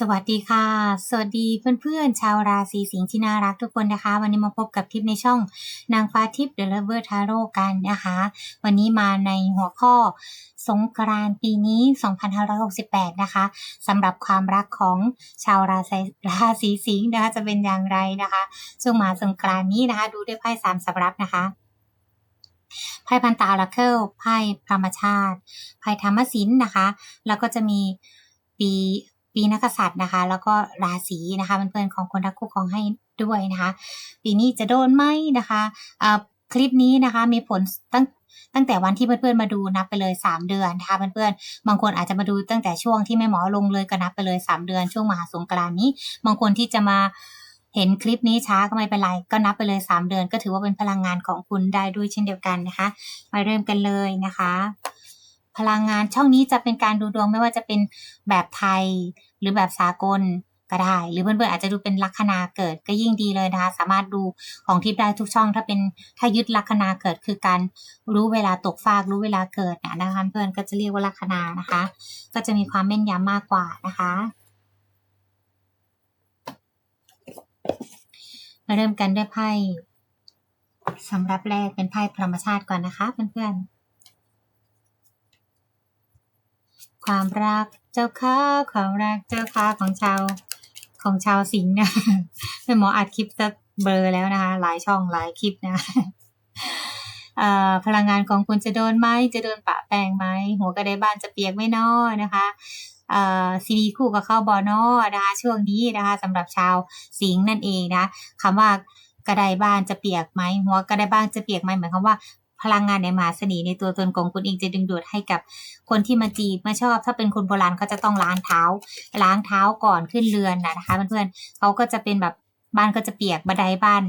สวัสดีค่ะ สวัสดีเพื่อนๆ ชาวราศีสิงห์ที่น่ารักทุกคนนะคะ วันนี้มาพบกับทิปในช่องนางฟ้าทิปเดอะเลเวอร์ทาโร่กันนะคะ วันนี้มาในหัวข้อสงกรานต์ปีนี้ 2568 นะคะสำหรับความรักของชาวราศีราศีสิงห์นะคะจะเป็นอย่างไรนะคะช่วงมาสงกรานต์นี้นะคะ ดูด้วยไพ่สามสับรับนะคะไพ่พันตาลาเคิลไพ่พรหมชาติไพ่ธรรมศิลป์นะคะ แล้วก็จะมีปี ปีนักษัตริย์นะคะ แล้วก็ราศีนะคะเพื่อนๆของคนรักคู่ครองให้ด้วยนะคะ ปีนี้จะโดนไหมนะคะคลิปนี้นะคะมีผลตั้งตั้งแต่วันที่เพื่อนๆมาดูนับไปเลย 3 เดือนนะคะเพื่อนๆบางคนอาจจะมาดูตั้งแต่ช่วงที่แม่หมอลงเลยก็นับไปเลย 3 เดือนช่วงมหาสงกรานนี้ บางคนที่จะมาเห็นคลิปนี้ช้าก็ไม่เป็นไร ก็นับไปเลย 3 เดือน ก็ถือว่าเป็นพลังงานของคุณได้ด้วยเช่นเดียวกันนะคะ มาเริ่มกันเลยนะคะ พลังงานช่องนี้จะเป็นการดูดวงไม่ว่าจะเป็นแบบไทยหรือแบบสากลก็ได้ หรือเพื่อนๆอาจจะดูเป็นลัคนาเกิดก็ยิ่งดีเลยนะคะสามารถดูของทิพย์ได้ทุกช่อง ถ้าเป็นถ้ายึดลัคนาเกิดคือการรู้เวลาตกฟากรู้เวลาเกิดนะคะเพื่อนก็จะเรียกว่าลัคนานะคะ ก็จะมีความแม่นยำมากกว่านะคะมาเริ่มกันด้วยไพ่สำหรับแรกเป็นไพ่ธรรมชาติก่อนนะคะเพื่อนๆ ความรักเจ้าค่ะความรักเจ้าค่ะของชาวของชาวสิงห์นะเป็นหมออัดคลิปจะเบลอแล้วนะคะ หลายช่องหลายคลิปนะพลังงานของคุณจะโดนไหมจะโดนปะแปงไหมหัวกระไดบ้านจะเปียกไม่น้อยนะคะซีดีคู่กับเข้าบอนอนะคะช่วงนี้นะคะสำหรับชาวสิงห์นั่นเองนะคำว่ากระไดบ้านจะเปียกไหมหัวกระไดบ้านจะเปียกไหมหมายความว่า พลังงานในมหาเสน่ห์ในตัวตนของคุณเองจะดึงดูดให้กับคนที่มาจีบมาชอบ ถ้าเป็นคนโบราณเขาจะต้องล้างเท้า ล้างเท้าก่อนขึ้นเรือนนะคะเพื่อนๆเขาก็จะเป็นแบบบ้านก็จะเปียกบันไดบ้าน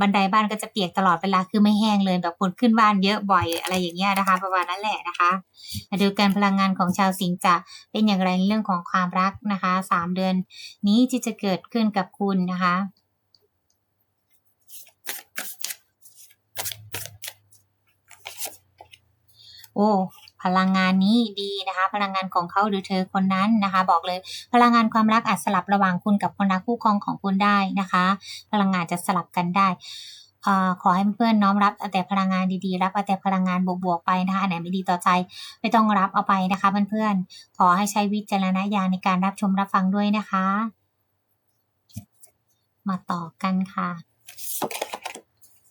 บันไดบ้านก็จะเปียกตลอดเวลาคือไม่แห้งเลยแบบคนขึ้นบ้านเยอะบ่อยอะไรอย่างเงี้ยนะคะ ประมาณนั้นแหละนะคะมาดูการพลังงานของชาวสิงห์จะเป็นอย่างไรในเรื่องของความรักนะคะสามเดือนนี้ที่จะเกิดขึ้นกับคุณนะคะ โอ้พลังงานนี้ดีนะคะ พลังงานของเขาหรือเธอคนนั้นนะคะ บอกเลย พลังงานความรักอาจสลับระหว่างคุณกับคนรักคู่ครองของคุณได้นะคะ พลังงานจะสลับกันได้อขอให้เพื่อนน้อมรับแต่พลังงานดีๆ รับแต่พลังงานบวกๆไปนะคะอันไหนไม่ดีต่อใจไม่ต้องรับเอาไปนะคะเพื่อนๆขอให้ใช้วิจารณญาณในการรับชมรับฟังด้วยนะคะ มาต่อกันค่ะ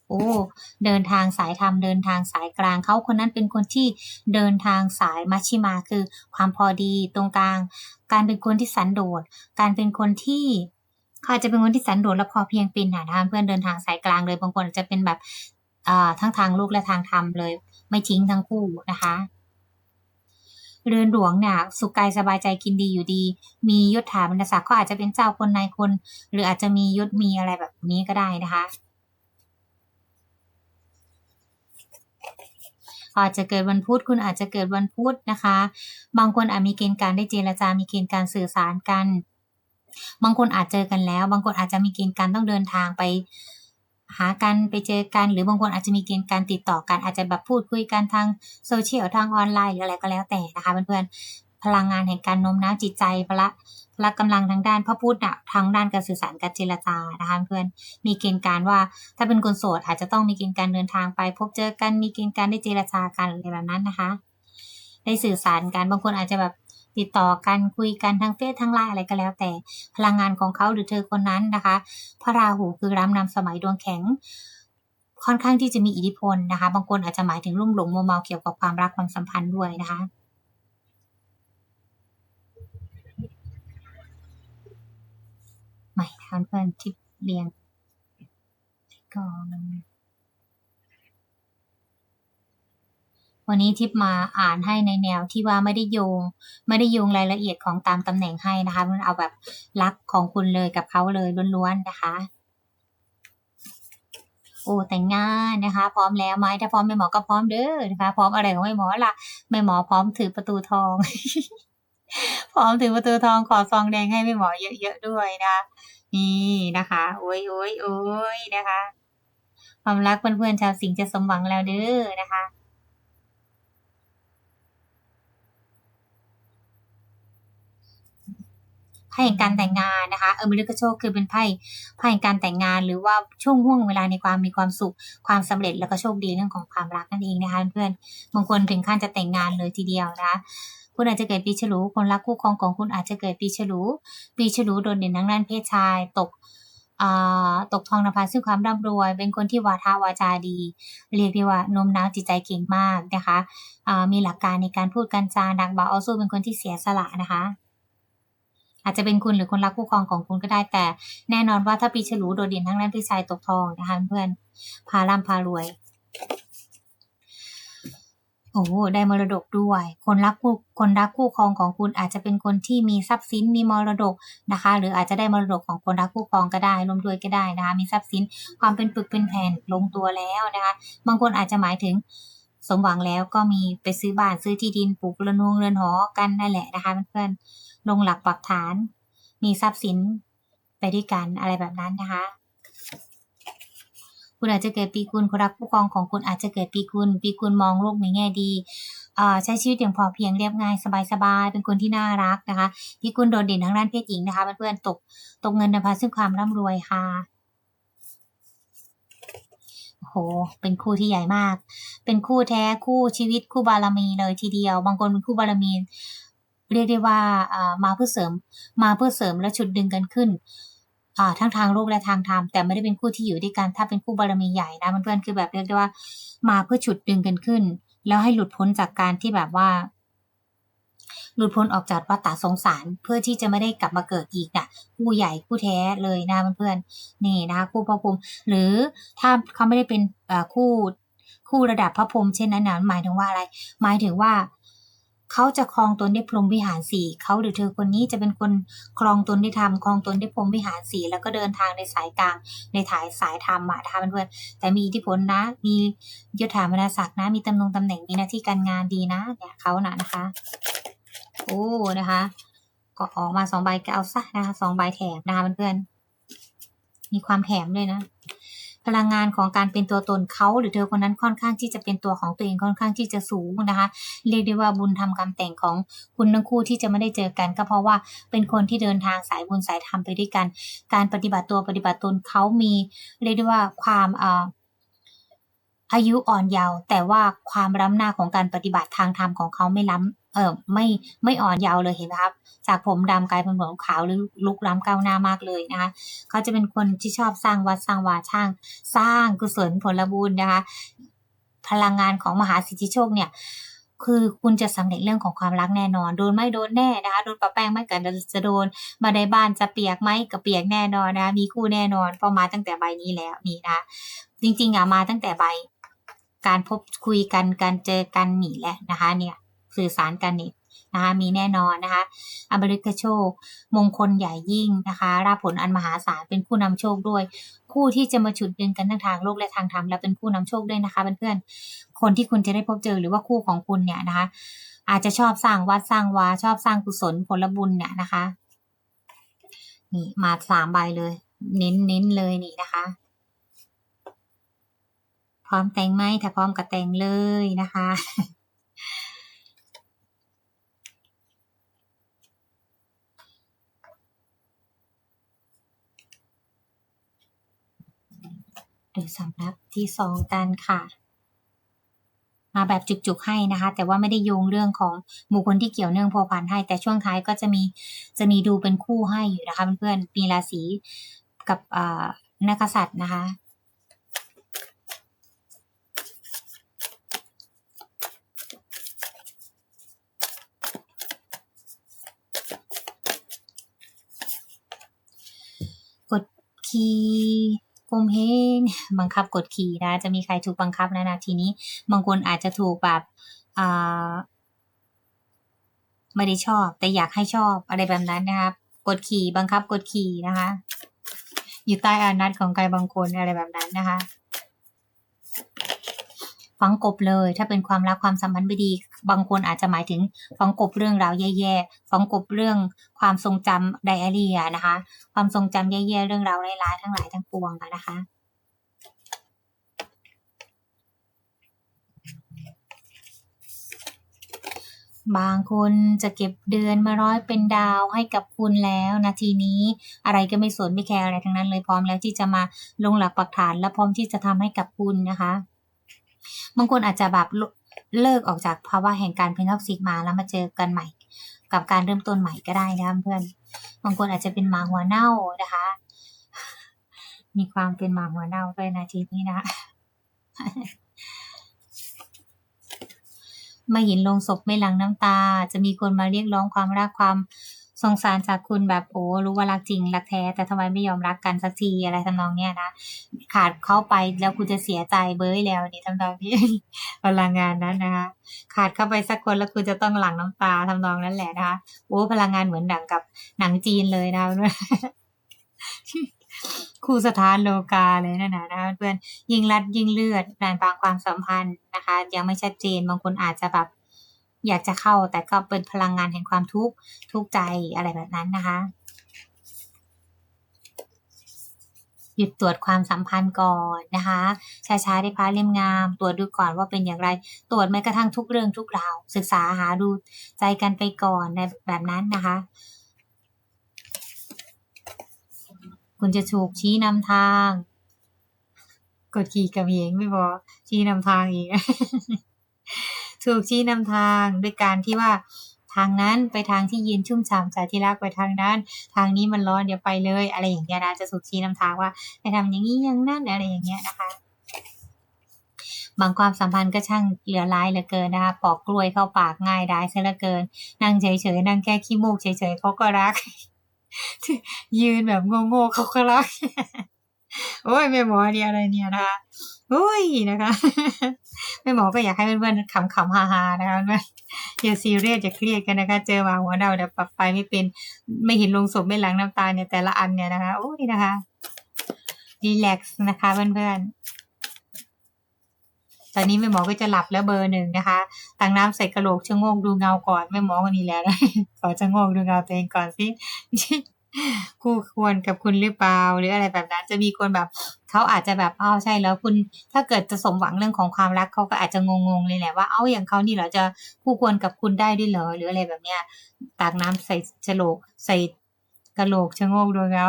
โอ้เดินทางสายธรรมเดินทางสายกลางเขาคนนั้นเป็นคนที่เดินทางสายมัชชิมาคือความพอดีตรงกลาง การเป็นคนที่สันโดษ การเป็นคนที่เขาอาจจะเป็นคนที่สันโดษและพอเพียงเป็นนะคะเพื่อนเดินทางสายกลางเลยบางคนจจะเป็นแบบทั้งทางลูกและทางธรรมเลย ไม่ทิ้งทั้งคู่นะคะเรือนหลวงเนี่ยสุขกายสบายใจกินดีอยู่ดี มียศถาบรรดาศักดิ์ก็อาจจะเป็นเจ้าคนนายคน หรืออาจจะมียศมีอะไรแบบนี้ก็ได้นะคะ อาจจะเกิดวันพุธคุณอาจจะเกิดวันพุธนะคะ บางคนอาจมีเกณฑ์การได้เจรจา มีเกณฑ์การสื่อสารกัน บางคนอาจเจอกันแล้ว บางคนอาจจะมีเกณฑ์การต้องเดินทางไปหากันไปเจอกันหรือบางคนอาจจะมีเกณฑ์การติดต่อกันอาจจะแบบพูดคุยกันทางโซเชียลทางออนไลน์หรืออะไรก็แล้วแต่นะคะเพื่อนๆ พลังงานแห่งการโน้มน้าวจิตใจพละพละกำลังทางด้านพระพุทธอะทางด้านการสื่อสารการเจรจานะคะเพื่อนมีเกณฑ์การว่าถ้าเป็นคนโสดอาจจะต้องมีเกณฑ์การเดินทางไป พบเจอกันมีเกณฑ์การได้เจรจากันอะไรแบบนั้นนะคะ ได้สื่อสารกันบางคนอาจจะแบบติดต่อกันคุยกันทางเฟซทางไลน์อะไรก็แล้ว แต่พลังงานของเขาหรือเธอคนนั้นนะคะ พระราหูคือรำนำสมัยดวงแข็ง ค่อนข้างที่จะมีอิทธิพลนะคะ บางคนอาจจะหมายถึงลุ่มหลงโมเมาเกี่ยวกับความรักความสัมพันธ์ด้วยนะคะ หม่ทานเพื่อนทิปเรียงก่อนวันนี้ทิปมาอ่านให้ในแนวที่ว่าไม่ได้โยง ไม่ได้โยงรายละเอียดของตามตำแหน่งให้นะคะมันเอาแบบรักของคุณเลยกับเขาเลยล้วนๆนะคะโอ้แต่งงานนะคะ พร้อมแล้วไหมถ้าพร้อมไม่หมอก็พร้อมเด้อนะคะ พร้อมอะไรของไม่หมอล่ะไม่หมอพร้อมถือประตูทอง พร้อมถือประตูทองขอซองแดงให้ไม่หมอเยอะๆด้วยนะนี่นะคะโอ้ยโอ้ยโอ้ยนะคะ ความรักเพื่อนๆชาวสิงห์จะสมหวังแล้วเด้อนะคะไพ่แห่งการแต่งงานนะคะเออมิลกโชคคือเป็นไพ่ไพ่แห่งการแต่งงาน หรือว่าช่วงห่วงเวลาในความมีความสุข ความสำเร็จแล้วก็โชคดีเรื่องของความรักนั่นเองนะคะเพื่อนบางคนถึงขั้นจะแต่งงานเลยทีเดียวนะคะ คุณอาจจะเกิดปีฉลู คนรักคู่ครองของคุณอาจจะเกิดปีฉลู ปีฉลูโดดเด่นทั้งด้านเพศชาย ตกตกทองนภาซึ่งความร่ำรวย เป็นคนที่วาทาวาจาดี เรียกได้ว่าโน้มน้าวจิตใจเก่งมากนะคะมีหลักการในการพูดกันจาดักบ่าออสู้เป็นคนที่เสียสละนะคะ อาจจะเป็นคุณหรือคนรักคู่ครองของคุณก็ได้แต่แน่นอนว่าถ้าปีฉลูโดดเด่นทั้งด้านเพศชายตกทองนะคะเพื่อนพาร่ำพารวย โอ้ได้มรดกด้วย คนรักคู่คนรักคู่ครองของคุณอาจจะเป็นคนที่มีทรัพย์สินมีมรดกนะคะ หรืออาจจะได้มรดกของคนรักคู่ครองก็ได้รวมด้วยก็ได้นะคะมีทรัพย์สินความเป็นปึกเป็นแผ่นลงตัวแล้วนะคะบางคนอาจจะหมายถึงสมหวังแล้วก็มีไปซื้อบ้านซื้อที่ดินปลูกระนวงเรือนหอกันนั่นแหละนะคะเพื่อนๆลงหลักปักฐาน มีทรัพย์สินไปด้วยกันอะไรแบบนั้นนะคะ คุณอาจจะเกิดปีกุลคนรักผู้ครองของคุณอาจจะเกิดปีกุลปีกุลมองโลกในแง่ดีใช้ชีวิตอย่างพอเพียงเรียบง่ายสบายๆเป็นคนที่น่ารักนะคะปีกุลโดดเด่นทั้งด้านเพศหญิงนะคะเพื่อนๆตกตกเงินนำพาซึ่งความร่ำรวยค่ะโห เป็นคู่ที่ใหญ่มาก เป็นคู่แท้คู่ชีวิตคู่บารมีเลยทีเดียว บางคนเป็นคู่บารมี เรียกได้ว่ามาเพื่อเสริม มาเพื่อเสริมและชุดดึงกันขึ้น ทั้งทางโลกและทางธรรมแต่ไม่ได้เป็นคู่ที่อยู่ด้วยกันถ้าเป็นคู่บารมีใหญ่นะเพื่อนๆคือแบบเรียกได้ว่ามาเพื่อฉุดดึงกันขึ้น แล้วให้หลุดพ้นจากการที่แบบว่า หลุดพ้นออกจากวัฏฏะสงสารเพื่อที่จะไม่ได้กลับมาเกิดอีกนะ่ะคู่ใหญ่คู่แท้เลยนะเพื่อนๆนี่นะคู่พระพรหมหรือถ้าเขาไม่ได้เป็นคู่คู่ระดับพระพรหมเช่นนั้นนะหมายถึงว่าอะไร หมายถึงว่า เขาจะครองตนได้พรหมวิหารสี่เขาหรือเธอคนนี้จะเป็นคนครองตนได้ธรรมครองตนได้พรหมวิหารสี่แล้วก็เดินทางในสายกลางในถ่ายสายธรรมอะนะคะเพื่อนแต่มีอิทธิพลนะ มียศถาบรรดาศักดิ์นะ มีตำแหน่งตำแหน่งมีหน้าที่การงานดีนะเนี่ยเขานะนะคะโอ้นะคะก็ออกมาสองใบก็เอาซะนะคะสองใบแถมนะคะเพื่อนๆมีความแถมด้วยนะ พลังงานของการเป็นตัวตนเขาหรือเธอคนนั้นค่อนข้างที่จะเป็นตัวของตัวเองค่อนข้างที่จะสูงนะคะ เรียกได้ว่าบุญทำกรรมแต่งของคุณทั้งคู่ที่จะไม่ได้เจอกัน ก็เพราะว่าเป็นคนที่เดินทางสายบุญสายธรรมไปด้วยกัน การปฏิบัติตัวปฏิบัติตนเขามีเรียกได้ว่าความอายุอ่อนเยาว์แต่ว่าความล้ำหน้าของการปฏิบัติทางธรรมของเขาไม่ล้ำ เออไม่ไม่อ่อนเยาว์เลยเห็นไหมครับ จากผมดำกลายเป็นผมขาวหรือลุกล้ำก้าวหน้ามากเลยนะคะเขาจะเป็นคนที่ชอบสร้างวัดสร้างวาช่าง สร้างกุศลผลบุญนะคะ พลังงานของมหาสิทธิโชคเนี่ยคือคุณจะสำเร็จเรื่องของความรักแน่นอน โดนไม่โดนแน่นะคะโดนปะแป้งไม่กันจะโดน มาในบ้านจะเปียกไหมกับเปียกแน่นอนนะมีคู่แน่นอนพราะมาตั้งแต่ใบนี้แล้วนี่นะจริงๆอะมาตั้งแต่ใบการพบคุยกันการเจอกันหนีแหละนะคะเนี่ย สื่อสารกันนี่นะคะมีแน่นอนนะคะอบริกโชค มงคลใหญ่ยิ่งนะคะราผลอันมหาศาลเป็นผู้นำโชคด้วย คู่ที่จะมาฉุดดึงกันทั้งทางโลกและทางธรรมและเป็นผู้นำโชคด้วยนะคะเพื่อนๆคนที่คุณจะได้พบเจอหรือว่าคู่ของคุณเนี่ยนะคะ อาจจะชอบสร้างวัดสร้างวาชอบสร้างกุศลผลบุญเนี่ยนะคะนี่มาสามใบเลย เน้นเน้นเลยนี่นะคะ พร้อมแต่งไหมถ้าพร้อมก็แต่งเลยนะคะ ดูสำรับที่สองกันค่ะ มาแบบจุกๆให้นะคะ แต่ว่าไม่ได้โยงเรื่องของบุคคลที่เกี่ยวเนื่องพอพันให้ แต่ช่วงท้ายก็จะมีจะมีดูเป็นคู่ให้อยู่นะคะเพื่อนๆมีราศีกับนักษัตริย์นะคะขี่ กมเฮนบังคับกดขี่นะ จะมีใครถูกบังคับนะนะทีนี้ บางคนอาจจะถูกแบบอ่าไม่ได้ชอบ แต่อยากให้ชอบอะไรแบบนั้นนะครับ กดขี่บังคับกดขี่นะคะ อยู่ใต้อานัตของใครบางคนอะไรแบบนั้นนะคะ ฝังกบเลย ถ้าเป็นความรักความสัมพันธ์ไม่ดี บางคนอาจจะหมายถึงฝังกบเรื่องราวแย่ๆฝังกบเรื่องความทรงจำไดอารี่นะคะ ความทรงจำแย่ๆเรื่องราวร้ายๆทั้งหลายทั้งปวงนะคะบางคนจะเก็บเดือนมาร้อยเป็นดาวให้กับคุณแล้วนาทีนี้อะไรก็ไม่สนไม่แคร์อะไรทั้งนั้นเลยพร้อมแล้วที่จะมาลงหลักปักฐานและพร้อมที่จะทำให้กับคุณนะคะ บางคนอาจจะแบบเลิกออกจากภาวะแห่งการเป็นท็อกซิกมาแล้วมาเจอกันใหม่ กับการเริ่มต้นใหม่ก็ได้นะเพื่อน บางคนอาจจะเป็นหมาหัวเน่านะคะ มีความเป็นหมาหัวเน่าด้วยนาทีนี้นะม่เห็นลงศพไม่หลังน้ำตา จะมีคนมาเรียกร้องความรักความ สงสารจากคุณแบบโอ้รู้ว่ารักจริงรักแท้ แต่ทำไมไม่ยอมรักกันสักทีอะไรทำนองเนี้ยนะขาดเข้าไปแล้วคุณจะเสียใจเบ้ยแล้วนี่ทำนองนี้พลังงานนั้นนะคะขาดเข้าไปสักคนแล้วคุณจะต้องหลั่งน้ำตาทำนองนั้นแหละนะคะโอ้พลังงานเหมือนดังกับหนังจีนเลยนะคู่สถานโลกาเลยนะนะนะเพื่อนยิ่งรัดยิ่งเลือดนานบางความสัมพันธ์นะคะ ยังไม่ชัดเจนบางคนอาจจะแบบ อยากจะเข้าแต่ก็เป็นพลังงานแห่งความทุกข์ทุกใจอะไรแบบนั้นนะคะ หยุดตรวจความสัมพันธ์ก่อนนะคะช้าๆได้พาเล่มงาม ตรวจดูก่อนว่าเป็นอย่างไร ตรวจแม้กระทั่งทุกเรื่องทุกราว ศึกษาหาดูใจกันไปก่อนในแบบนั้นนะคะคุณจะถูกชี้นำทาง กดขี่กับเองไม่บอชี้นำทางอีก ถูกชี้นำทางด้วยการที่ว่าทางนั้นไปทางที่เยืนชุ่มฉ่ำจากที่รักไปทางนั้น ทางนี้มันร้อนเดี๋ยวไปเลย อะไรอย่างเงี้ยนะจะถูกชี้นำทางว่าให้ทำอย่างนี้อย่างนั้นอะไรอย่างเงี้ยนะคะบางความสัมพันธ์ก็ช่างเหลือร้ายเหลือเกินนะคะปอกกล้วยเข้าปากง่ายได้ซะเหลือเกิน นั่งเฉยๆนั่งแค่ขี้มูกเฉยๆเขาก็รัก ยืนแบบโง่ๆเขาก็รัก โอ้ยแม่หมอเนี่ยอะไรเนี่ยนะคะ โอ้ยนะคะแม่หมอก็อยากให้เพื่อนๆขำๆฮาๆนะคะเพื่อนอย่าซีเรียสอย่าเครียดกันนะคะ เจอมาหัวเดาเดี๋ยวปรับไปไม่เป็นไม่เห็นลงศพไม่หลังน้ำตาเนี่ยแต่ละอันเนี่ยนะคะโอ้ยนะคะรีแลกซ์นะคะเพื่อนๆตอนนี้แม่หมอก็จะหลับแล้วเบอร์หนึ่งนะคะตังน้ำใส่กระโหลกชะโงกดูเงาก่อนแม่หมอคนนี้แล้วนะขอชะโงกดูเงาตัวเองก่อนสิคู่ควรกับคุณหรือเปล่าหรืออะไรแบบนั้นจะมีคนแบบ เขาอาจจะแบบอ้าวใช่แล้วคุณ ถ้าเกิดจะสมหวังเรื่องของความรักเขาก็อาจจะงงๆเลยแหละว่าเอ้าอย่างเขานี่เหรอจะคู่ควรกับคุณได้ด้วยเหรอหรืออะไรแบบเนี้ยตากน้ำใส่ฉลกใส่กระโหลกชะโงกดูเงา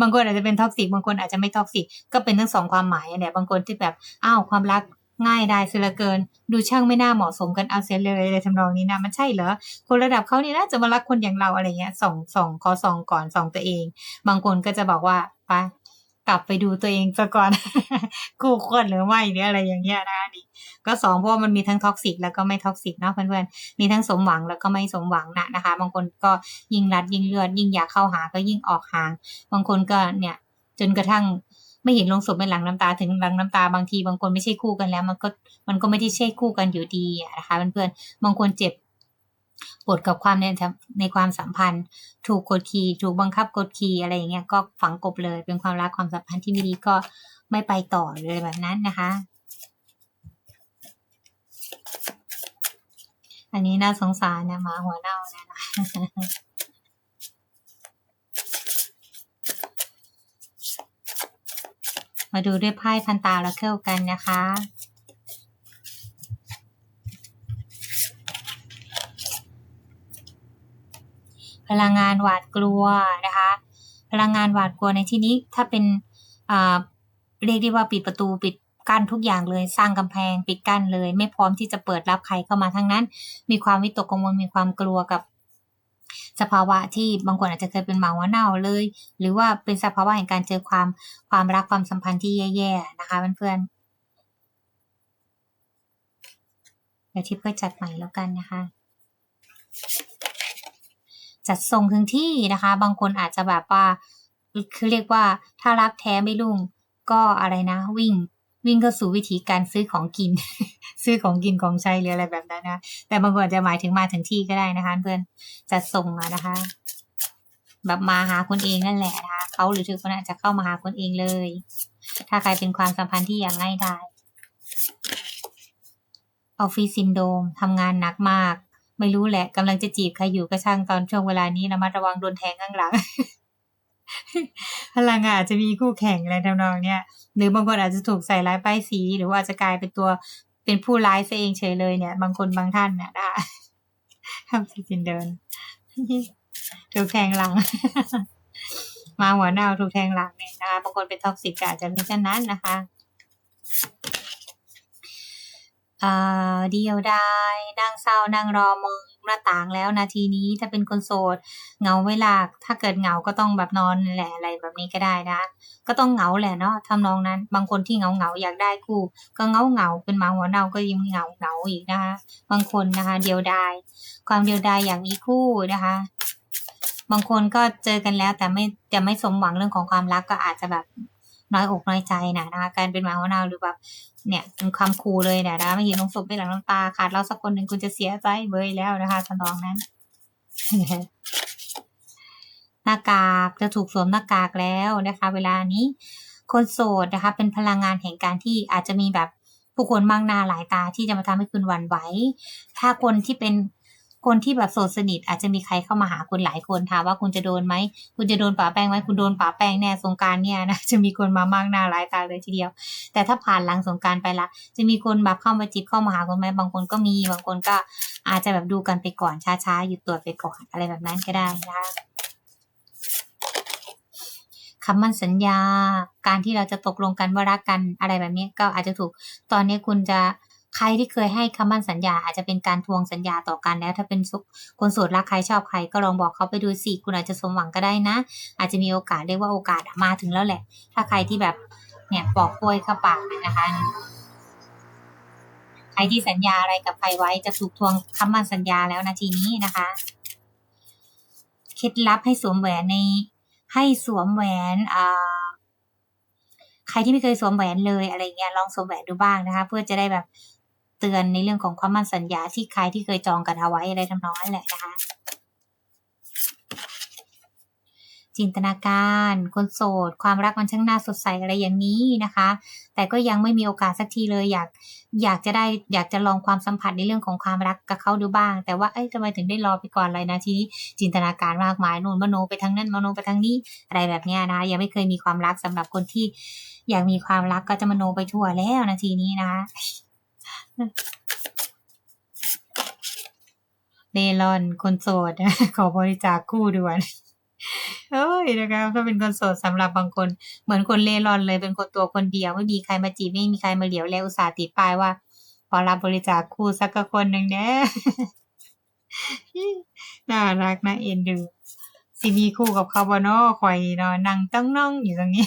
บางคนอาจจะเป็นท็อกซิกบางคนอาจจะไม่ท็อกซิกก็เป็นทั้งสองความหมายเนี่ยบางคนที่แบบอ้าวความรักง่ายได้เสียเหลือเกิน ดูช่างไม่น่าเหมาะสมกันเอาเสียเลยอะไรทำนองนี้นะมันใช่เหรอคนระดับเขานี่นะจะมารักคนอย่างเราอะไรเงี้ยส่องส่องขอส่องก่อนส่องตัวเอง บางคนก็จะบอกว่าไป กลับไปดูตัวเองซะก่อนคู่ควรหรือไม่หรืออะไรอย่างเงี้ยนะนี่ก็สองเพราะมันมีทั้งท็อกซิกแล้วก็ไม่ท็อกซิกเนาะเพื่อนๆ มีทั้งสมหวังแล้วก็ไม่สมหวังนะนะคะ บางคนก็ยิ่งรัดยิ่งเลือด ยิ่งอยากเข้าหาก็ยิ่งออกห่าง บางคนก็เนี่ยจนกระทั่งไม่เห็นลงศพเป็นหลังน้ำตาถึงหลังน้ำตาบางทีบางคนไม่ใช่คู่กันแล้ว มันก็มันก็ไม่ได้ใช่คู่กันอยู่ดีนะคะเพื่อนๆบางคนเจ็บ ปวดกับความในในความสัมพันธ์ ถูกกดขี่ถูกบังคับกดขี่อะไรอย่างเงี้ยก็ฝังกบเลย เป็นความรักความสัมพันธ์ที่ไม่ดีก็ไม่ไปต่อเลยแบบนั้นนะคะ อันนี้น่าสงสารนะหมาหัวเน่านะนะมาดูด้วยไพ่พันตาและเคลกันนะคะ พลังงานหวาดกลัวนะคะ พลังงานหวาดกลัวในที่นี้ถ้าเป็นเรียกได้ว่าปิดประตูปิดกั้นทุกอย่างเลยสร้างกำแพงปิดกั้นเลย ไม่พร้อมที่จะเปิดรับใครเข้ามาทั้งนั้น มีความวิตกกังวลมีความกลัวกับ สภาวะที่บางคนอาจจะเคยเป็นหมาหัวเน่าเลย หรือว่าเป็นสภาวะแห่งการเจอความความรักความสัมพันธ์ที่แย่ๆนะคะเพื่อนๆเดี๋ยวทิพย์ก็จัดใหม่แล้วกันนะคะ จัดส่งถึงที่นะคะ บางคนอาจจะแบบว่าคือเรียกว่าถ้ารักแท้ไม่รุ่งก็อะไรนะ วิ่งวิ่งเข้าสู่วิธีการซื้อของกิน ซื้อของกินของใช้หรืออะไรแบบนั้นนะแต่บางคนอาจจะหมายถึงมาถึงที่ก็ได้นะคะ เพื่อนจัดส่งนะคะ แบบมาหาคนเองนั่นแหละนะคะเขาหรือเธอคนอาจจะเข้ามาหาคนเองเลย ถ้าใครเป็นความสัมพันธ์ที่ยังง่ายได้ออฟฟิศซินโดมทำงานหนักมาก ไม่รู้แหละกำลังจะจีบใครอยู่ก็ช่างตอนช่วงเวลานี้ระมัดระวังโดนแทงข้างหลัง พลังอาจจะมีคู่แข่งอะไรทำนองเนี้ยหรือบางคนอาจจะถูกใส่ร้ายป้ายสี หรือว่าจะกลายเป็นตัวเป็นผู้ร้ายซะเองเฉยเลยเนี่ย บางคนบางท่านเนี่ยนะคะำสิจินเดินถูกแทงหลัง มาหัวหน้าถูกแทงหลังเนี่ยนะคะบางคนเป็นท็อกซิกอาจจะเป็นเช่นนั้นนะคะ เออเดียวดายนั่งเศร้านั่งรอมองหน้าต่างแล้วนาทีนี้ถ้าเป็นคนโสดเหงาเวลาถ้าเกิดเหงาก็ต้องแบบนอนแหละอะไรแบบนี้ก็ได้นะ ก็ต้องเหงาแหละเนาะทำนองนั้น บางคนที่เหงาเหงาอยากได้คู่ ก็เหงาเหงาเป็นหมาหัวเน่าก็ยิ่งเหงาเหงาอีกนะคะ บางคนนะคะ เดียวดายความเดียวดายอยากมีคู่นะคะ บางคนก็เจอกันแล้วแต่ไม่แต่ไม่สมหวังเรื่องของความรักก็อาจจะแบบ น้อยอกน้อยใจนะนะคะการเป็นหมาหัวน่าหรือแบบเนี่ยเป็นความคูเลยเนี่ยนะไม่เห็นลงศพไม่หลังน้ำตาขาดเราสักคนหนึ่งคุณจะเสียใจเบยแล้วนะคะทำนองนั้นหน้ากากจะถูกสวมหน้ากากแล้วนะคะ เวลานี้คนโสดนะคะ เป็นพลังงานแห่งการที่อาจจะมีแบบผู้คนมากหน้าหลายตาที่จะมาทำให้คุณหวั่นไหวถ้าคนที่เป็น คนที่แบบโสดสนิทอาจจะมีใครเข้ามาหาคุณหลายคนถามว่าคุณจะโดนไหม คุณจะโดนป่าแป้งไหมคุณโดนป่าแป้งแน่สงการเนี่ยนะจะมีคนมามากหน้าหลายตาเลยทีเดียว แต่ถ้าผ่านหลังสงการไปละ จะมีคนแบบเข้ามาจีบเข้ามาหาคุณไหมบางคนก็มีบางคนก็อาจจะแบบดูกันไปก่อนช้าๆหยุดตรวจไปก่อนอะไรแบบนั้นก็ได้นะคะคำมั่นสัญญา การที่เราจะตกลงกันว่ารักกันอะไรแบบนี้ก็อาจจะถูก ตอนนี้คุณจะ ใครที่เคยให้คำมั่นสัญญาอาจจะเป็นการทวงสัญญาต่อกันแล้ว ถ้าเป็นคนโสดรักใครชอบใครก็ลองบอกเขาไปดูสิคุณอาจจะสมหวังก็ได้นะ อาจจะมีโอกาสเรียกว่าโอกาสมาถึงแล้วแหละ ถ้าใครที่แบบเนี่ยปอกกล้วยเข้าปากนะคะใครที่สัญญาอะไรกับใครไว้จะถูกทวงคำมั่นสัญญาแล้วนาทีนี้นะคะเคล็ดลับให้สวมแหวนใน ให้สวมแหวนอ่าใครที่ไม่เคยสวมแหวนเลยอะไรเงี้ยลองสวมแหวนดูบ้างนะคะ เพื่อจะได้แบบ เตือนในเรื่องของความมั่นสัญญาที่ใครที่เคยจองกันเอาไว้อะไรทำนองนั้นแหละนะคะ จินตนาการ คนโสด ความรักมันช่างน่าสดใสอะไรอย่างนี้นะคะ แต่ก็ยังไม่มีโอกาสสักทีเลยอยากอยากจะได้อยากจะลองความสัมผัสในเรื่องของความรักกับเขาดูบ้าง แต่ว่าเอ้ยทำไมถึงได้รอไปก่อนอะไรนะทีนี้จินตนาการมากมายนู่นมโนไปทางนั้นมโนไปทางนี้อะไรแบบเนี้ยนะยังไม่เคยมีความรักสำหรับคนที่อยากมีความรักก็จะมโนไปทั่วแล้วนาทีนี้นะคะ เนลอนคนโสดขอบริจาคคู่ด่วนเอ้ยนะคะถ้าเป็นคนโสดสำหรับบางคน เหมือนคนเล่ร่อนเลยเป็นคนตัวคนเดียวไม่มีใครมาจีบไม่มีใครมาเหลียวแลอุตส่าห์ติดป้ายว่า ขอรับบริจาคคู่สักคนหนึ่งนะน่ารักนะเอ็นดูสิมีคู่กับเขาบ่เนาะข่อยนาะนั่งตั้งน่องอยู่ตรงนี้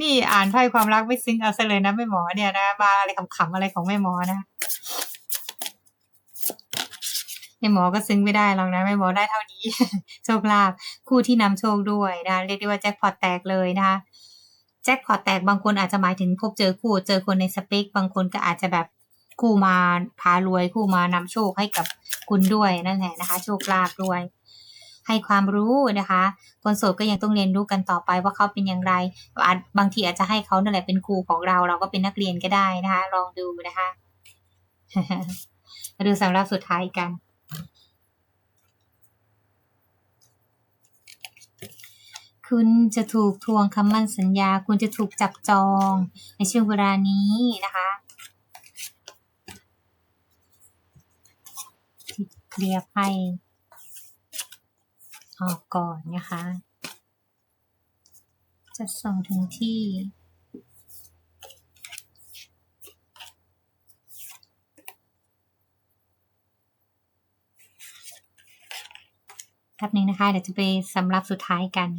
นี่อ่านไพ่ความรักไม่ซึ้งเอาซะเลยนะแม่หมอเนี่ยนะมาอะไรขำๆอะไรของแม่หมอนะแม่หมอก็ซึ้งไม่ได้หรอกนะแม่หมอได้เท่านี้ โชคลาภคู่ที่นำโชคด้วยนะเรียกได้ว่าแจ็คพอตแตกเลยนะคะแจ็คพอตแตกบางคนอาจจะหมายถึงพบเจอคู่เจอคนในสเปคบางคนก็อาจจะแบบคู่มาพารวยคู่มานำโชคให้กับคุณด้วยนั่นแหละนะคะ โชคลาภด้วย ให้ความรู้นะคะ คนโสดก็ยังต้องเรียนรู้กันต่อไปว่าเขาเป็นอย่างไรอาจบางทีอาจจะให้เขานั่นแหละเป็นครูของเรา เราก็เป็นนักเรียนก็ได้นะคะ ลองดูนะคะมาดูสำหรับสุดท้ายกันคุณจะถูกทวงคำมั่นสัญญา คุณจะถูกจับจองในช่วงเวลานี้นะคะเคลียร์ไพ่ ออกก่อนนะคะ จะส่งถึงที่แป๊บนึงนะคะ เดี๋ยวจะไปสำรับสุดท้ายกัน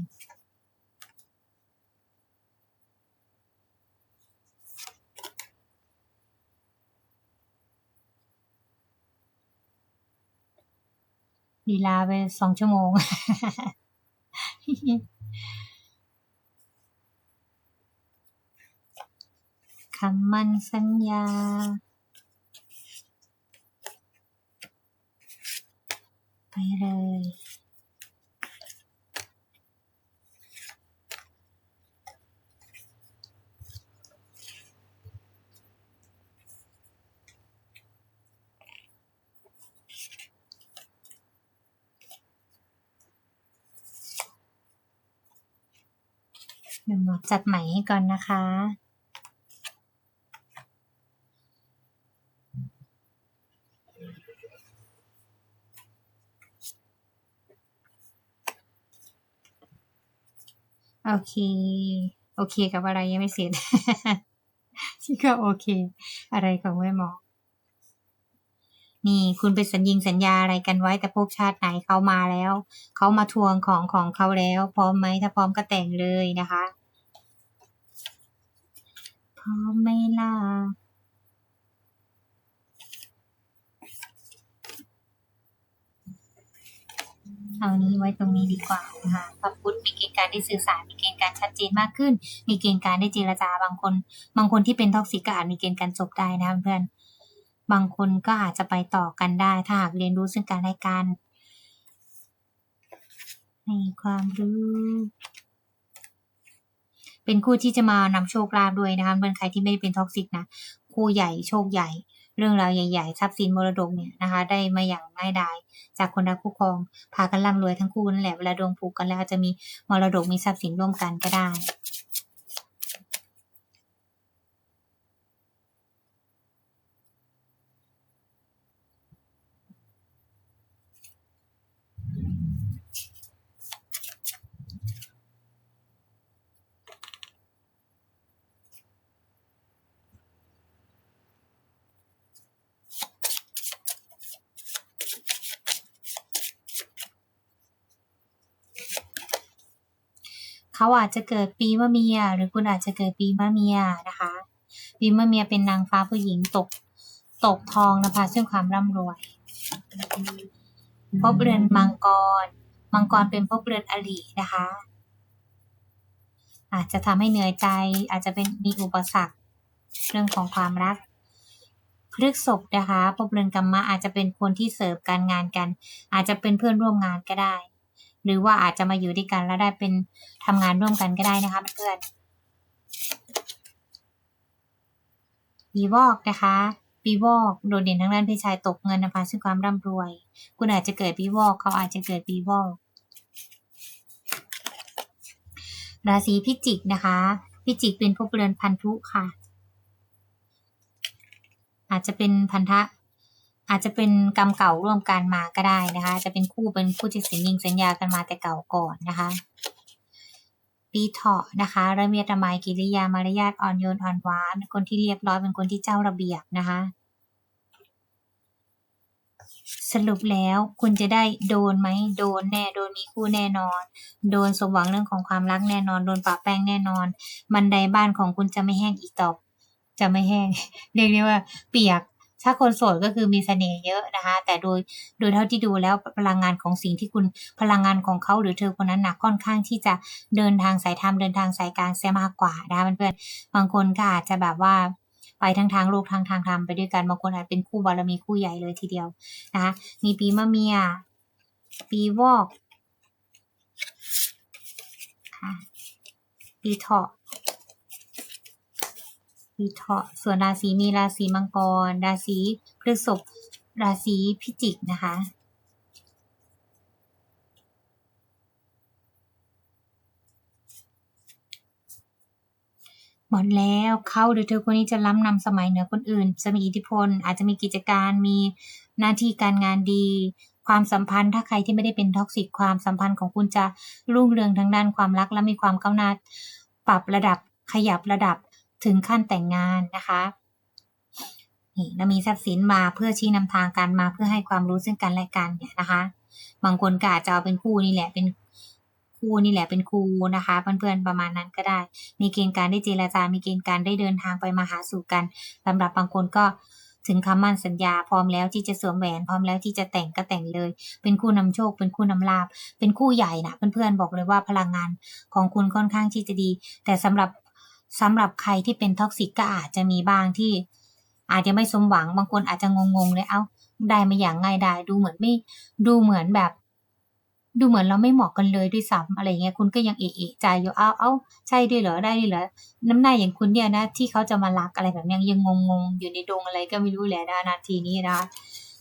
ลีลาไปสองชั่วโมง คำมั่นสัญญา ไปเลย เดี๋ยวหมอจัดใหม่ให้ก่อนนะคะ โอเค โอเคกับอะไรยังไม่เสร็จ ที่ก็โอเค อะไรของแม่หมอ นี่คุณไปสัญญิงสัญญาอะไรกันไว้แต่ภพชาติไหนเขามาแล้ว เขามาทวงของของเขาแล้ว พร้อมไหมถ้าพร้อมก็แต่งเลยนะคะ พร้อมไหมล่ะเอานี้ไว้ตรงนี้ดีกว่านะคะพระพุทธมีเกณฑ์การได้สื่อสาร มีเกณฑ์การชัดเจนมากขึ้น มีเกณฑ์การได้เจรจาบางคน บางคนที่เป็นท็อกซิกก็อาจมีเกณฑ์การจบได้นะเพื่อน บางคนก็อาจจะไปต่อกันได้ ถ้าหากเรียนรู้ซึ่งกันและกันให้ความรู้ เป็นคู่ที่จะมานำโชคลาภด้วยนะคะเพื่อนใครที่ไม่ได้เป็นท็อกซิกนะคู่ใหญ่โชคใหญ่ เรื่องราวใหญ่ๆทรัพย์สินมรดกเนี่ยนะคะ ได้มาอย่างง่ายดายจากคนรักคู่ครองพากันร่ำรวยทั้งคู่นั่นแหละเวลาดวงผูกกันแล้วจะมีมรดกมีทรัพย์สินร่วมกันก็ได้ เขาอาจจะเกิดปีมะเมีย หรือคุณอาจจะเกิดปีมะเมียนะคะ ปีมะเมียเป็นนางฟ้าผู้หญิงตก ตกทองนะคะซึ่งความร่ำรวยภพเรือนมังกร มังกรเป็นภพเรือนอรินะคะ อาจจะทำให้เหนื่อยใจ อาจจะเป็นมีอุปสรรคเรื่องของความรักพฤกษภนะคะภพเรือนกรรมะอาจจะเป็นคนที่เสิร์ฟการงานกัน อาจจะเป็นเพื่อนร่วมงานก็ได้ หรือว่าอาจจะมาอยู่ด้วยกันแล้วได้เป็นทำงานร่วมกันก็ได้นะคะเพื่อนปีวอกนะคะปีวอกโดดเด่นทางด้านเพศชายตกเงินนะคะซึ่งความร่ำรวย คุณอาจจะเกิดปีวอกเขาอาจจะเกิดปีวอกราศีพิจิกนะคะ พิจิกเป็นภพเรือนพันธุค่ะ อาจจะเป็นพันธะ อาจจะเป็นกรรมเก่าร่วมกันมาก็ได้นะคะ จะเป็นคู่เป็นคู่ที่สัญญิงสัญญากันมาแต่เก่าก่อนนะคะ ปีเถาะนะคะระเมียดระไมกิริยามารยาทอ่อนโยนอ่อนหวานเป็นคนที่เรียบร้อยเป็นคนที่เจ้าระเบียบนะคะ สรุปแล้วคุณจะได้โดนไหมโดนแน่โดนมีคู่แน่นอน โดนสมหวังเรื่องของความรักแน่นอน โดนปะแป้งแน่นอน บันไดบ้านของคุณจะไม่แห้งอีกต่อจะไม่แห้งเรียกได้ว่าเปียก ถ้าคนโสดก็คือมีเสน่ห์เยอะนะคะ แต่โดยโดยเท่าที่ดูแล้วพลังงานของสิ่งที่คุณพลังงานของเขาหรือเธอคนนั้นหนักค่อนข้างที่จะเดินทางสายธรรมเดินทางสายกลางเสียมากกว่านะคะเพื่อนๆบางคนก็อาจจะแบบว่าไปทั้งทางโลกทางทางธรรมไปด้วยกันบางคนอาจเป็นคู่บารมีคู่ใหญ่เลยทีเดียวนะคะมีปีมะเมีย ปีวอกค่ะปีเถาะ ปีเถาะส่วนราศีมีราศีมังกร ราศีพฤษภราศีพิจิกนะคะ หมดแล้วเข้าหรือเธอคนนี้จะล้ำนำสมัยเหนือคนอื่น จะมีอิทธิพล อาจจะมีกิจการมีหน้าที่การงานดี ความสัมพันธ์ถ้าใครที่ไม่ได้เป็นท็อกซิกความสัมพันธ์ของคุณจะรุ่งเรืองทางด้านความรักและมีความก้าวหน้าปรับระดับขยับระดับ ถึงขั้นแต่งงานนะคะนี่แล้วมีทรัพย์สินมาเพื่อชี้นำทางกันมาเพื่อให้ความรู้ซึ่งกันและกันเนี่ยนะคะ บางคนก็อาจจะเอาเป็นคู่นี่แหละเป็นคู่นี่แหละเป็นครูนะคะเพื่อนๆประมาณนั้นก็ได้ มีเกณฑ์การได้เจรจา มีเกณฑ์การได้เดินทางไปมาหาสู่กันสำหรับบางคนก็ถึงคำมั่นสัญญาพร้อมแล้วที่จะสวมแหวนพร้อมแล้วที่จะแต่งก็แต่งเลย เป็นคู่นำโชค เป็นคู่นำลาบ เป็นคู่ใหญ่นะเพื่อนๆบอกเลยว่าพลังงานของคุณค่อนข้างที่จะดี แต่สำหรับ สำหรับใครที่เป็นท็อกซิกก็อาจจะมีบ้างที่ อาจจะไม่สมหวังบางคนอาจจะงงๆเลยเอ้าได้มาอย่างง่ายดายดูเหมือนไม่ดูเหมือนแบบ ดูเหมือนเราไม่เหมาะกันเลยด้วยซ้ำอะไรเงี้ยคุณก็ยังเอะใจอยู่เอ้าเอ้าใช่ด้วยเหรอได้ด้วยเหรอน้ำหน้าอย่างคุณเนี่ยนะที่เขาจะมารักอะไรแบบนี้ยังงงๆอยู่ในดงอะไรก็ไม่รู้แหละนะนาทีนี้นะ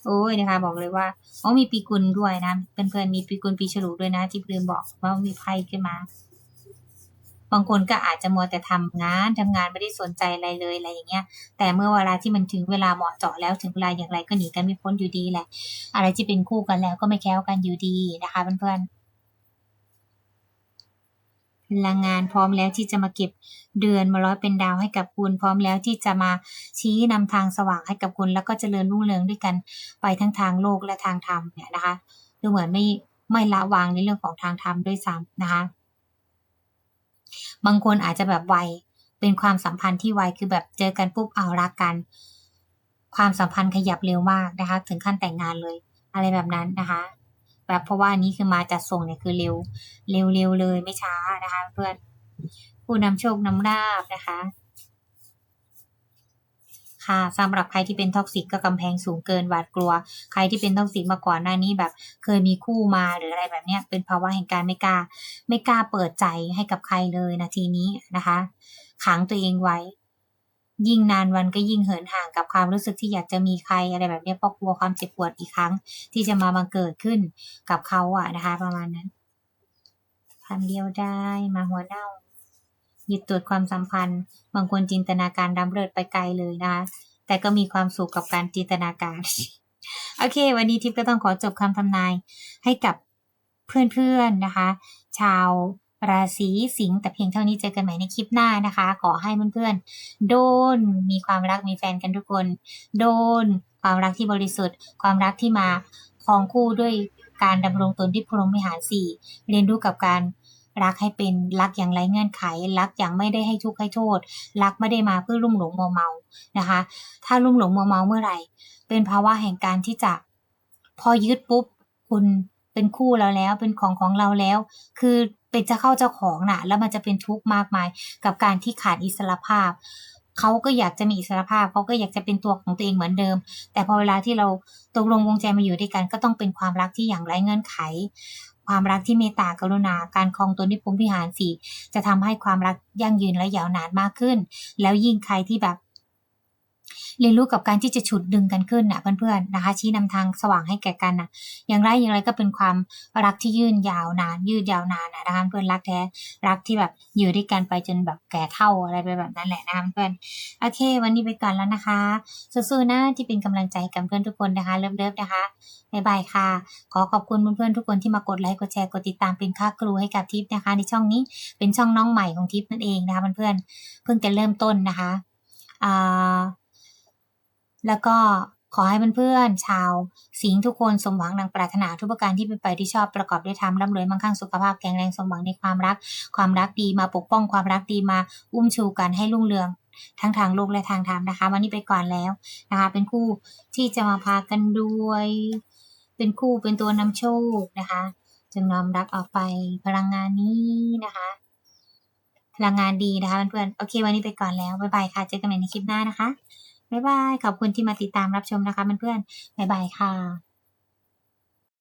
โอ้ยนะคะ บอกเลยว่าอ๋อมีปีกุลด้วยนะเพื่อนๆมีปีกุลปีฉลูด้วยนะที่ลืมบอกว่ามีไพ่ขึ้นมา บางคนก็อาจจะมัวแต่ทำงานทำงานไม่ได้สนใจอะไรเลยอะไรอย่างเงี้ย แต่เมื่อเวลาที่มันถึงเวลาเหมาะเจาะแล้วถึงเวลาอย่างไรก็หนีกันไม่พ้นอยู่ดีแหละ อะไรที่เป็นคู่กันแล้วก็ไม่แคล้วกันอยู่ดีนะคะเพื่อนๆพลังงานพร้อมแล้วที่จะมาเก็บเดือนมาร้อยเป็นดาวให้กับคุณพร้อมแล้วที่จะมาชี้นำทางสว่างให้กับคุณ แล้วก็จเจริญรุ่งเรืองด้วยกันไปทั้งทางโลกและทางธรรมเนี่ยนะคะดูเหมือนไม่ไม่ละวางในเรื่องของทางธรรมด้วยซ้ำนะคะ บางคนอาจจะแบบไวเป็นความสัมพันธ์ที่ไวคือแบบเจอกันปุ๊บเอารักกัน ความสัมพันธ์ขยับเร็วมากนะคะ ถึงขั้นแต่งงานเลย อะไรแบบนั้นนะคะ แบบเพราะว่านี้คือมาจัดส่งเนี่ยคือเร็ว เร็วเร็วเลยไม่ช้านะคะ เพื่อนผู้นำโชคนำลาบนะคะ ค่ะสำหรับใครที่เป็นท็อกซิกก็กำแพงสูงเกินหวาดกลัว ใครที่เป็นท็อกซิกมาก่อนหน้านี้แบบ เคยมีคู่มาหรืออะไรแบบเนี้ยเป็นภาวะแห่งการไม่กล้า ไม่กล้าเปิดใจให้กับใครเลยนาทีนี้นะคะ ขังตัวเองไว้ ยิ่งนานวันก็ยิ่งเหินห่างกับความรู้สึกที่อยากจะมีใครอะไรแบบเนี้ยเพราะกลัวความเจ็บปวดอีกครั้ง ที่จะมาบังเกิดขึ้นกับเขาอะนะคะ ประมาณนั้นพันเดียวได้มาหัวเน่า ยุดตรวจความสัมพันธ์ บางคนจินตนาการดำเริดไปไกลเลยนะคะแต่ก็มีความสุขกับการจินตนาการ โอเค วันนี้ทิพย์ก็ต้องขอจบคำทำนายให้กับเพื่อนๆนะคะ ชาวราศีสิงห์แต่เพียงเท่านี้เจอกันใหม่ในคลิปหน้านะคะ ขอให้เพื่อนๆ โดนมีความรักมีแฟนกันทุกคน โดนความรักที่บริสุทธิ์ ความรักที่มาครองคู่ด้วยการดำรงตนที่พรหมวิหารสี่เรียนรู้กับการ รักให้เป็นรักอย่างไร้เงื่อนไข รักอย่างไม่ได้ให้ทุกข์ให้โทษ รักไม่ได้มาเพื่อลุ่มหลงมัวเมานะคะ ถ้าลุ่มหลงมัวเมาเมื่อไหร่ เป็นภาวะแห่งการที่จะพอยึดปุ๊บคุณเป็นคู่เราแล้วเป็นของของเราแล้ว คือเป็นจะเข้าเจ้าของน่ะ แล้วมันจะเป็นทุกข์มากมาย กับการที่ขาดอิสรภาพเขาก็อยากจะมีอิสรภาพเขาก็อยากจะเป็นตัวของตัวเองเหมือนเดิม แต่พอเวลาที่เราตกลงวงใจมาอยู่ด้วยกัน ก็ต้องเป็นความรักที่อย่างไร้เงื่อนไข ความรักที่เมตตากรุณา การครองตนที่พรหมวิหารสี่จะทำให้ความรักยั่งยืนและยาวนานมากขึ้น แล้วยิ่งใครที่แบบ เรียนรู้กับการที่จะฉุดดึงกันขึ้นนะเพื่อนๆนะคะ ชี้นำทางสว่างให้แก่กันนะอย่างไรอย่างไรก็เป็นความรักที่ยืนยาวนาน ยืดยาวนานนะนะคะเพื่อนรักแท้รักที่แบบอยู่ด้วยกันไปจนแบบแก่เท่าอะไรไปแบบนั้นแหละนะคะเพื่อนโอเค วันนี้ไปก่อนแล้วนะคะสู้ๆนะที่เป็นกำลังใจกับเพื่อนทุกคนนะคะเลิฟๆนะคะบ๊ายบายค่ะ ขอขอบคุณเพื่อนๆทุกคนที่มากดไลค์กดแชร์กดติดตามเป็นค่าครูให้กับทิปนะคะ ในช่องนี้เป็นช่องน้องใหม่ของทิปนั่นเองนะคะเพื่อนๆเพิ่งจะเริ่มต้นนะคะอ่า แล้วก็ขอให้เพื่อนๆชาว สิงห์ทุกคนสมหวังดังปรารถนาทุกประการที่เป็นไปที่ชอบประกอบด้วยธรรมร่ำรวยมั่งคั่งสุขภาพแข็งแรงสมหวังในความรัก ความรักดีมาปกป้องความรักดีมาอุ้มชูกันให้รุ่งเรืองทั้งทางโลกและทางธรรมนะคะ วันนี้ไปก่อนแล้วนะคะ เป็นคู่ที่จะมาพากันด้วย เป็นคู่เป็นตัวนำโชคนะคะ จึงนำรักออกไปพลังงานนี้นะคะ พลังงานดีนะคะเพื่อนๆโอเค วันนี้ไปก่อนแล้วบ๊ายบายค่ะเจอกันใหม่ในคลิปหน้านะคะ บ๊ายบาย ขอบคุณที่มาติดตามรับชมนะคะเพื่อนๆบ๊ายบายค่ะ